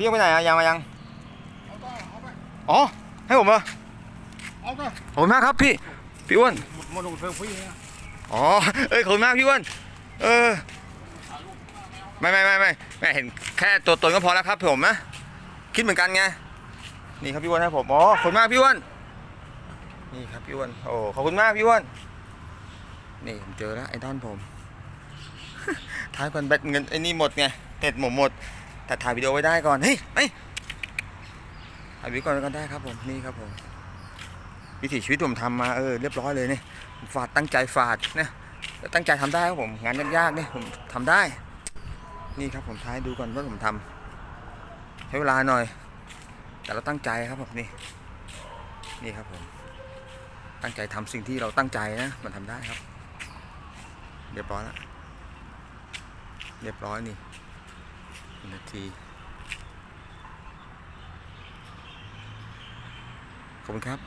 พี่ยังไปไหนอะยังมายังเอาไปอ๋อให้ผมเหรอเอาไปขอบคุณมากครับพี่พี่อ้วนหมดหมดเฟลฟรีนะอ๋อเอ้ยขอบคุณมากพี่อ้วนเออไม่ไม่ไม่ไม่ไม่เห็นแค่ตัวตนก็พอแล้วครับผมนะคิดเหมือนกันไงนี่ครับพี่อ้วนให้ผมอ๋อขอบคุณมากพี่อ้วนนี่ครับพี่อ้วนโอ้ขอบคุณมากพี่อ้วนนี่ผมเจอแล้วไอ้ด้านผม ท้ายก่อนแบตเงินไอ้นี่หมดไงเน็ตหมดหมด แต่ถ่ายวิดีโอไว้ได้ก่อน เฮ้ยไปถ่ายวิดีโอก่อนก็ได้ครับผมนี่ครับผมวิถีชีวิตผมทำมาเออเรียบร้อยเลยเนี่ยฝาดตั้งใจฝาดนะตั้งใจทำได้ครับผมงานยากๆเนี่ยผมทำได้ นี่ครับผมท้ายดูก่อนว่าผมทำใช้เวลาหน่อย แต่เราตั้งใจครับผมนี่นี่ครับผมตั้งใจทำสิ่งที่เราตั้งใจนะมันทำได้ครับ เรียบร้อยแล้วเรียบร้อยนี่ ทีขอบคุณครับ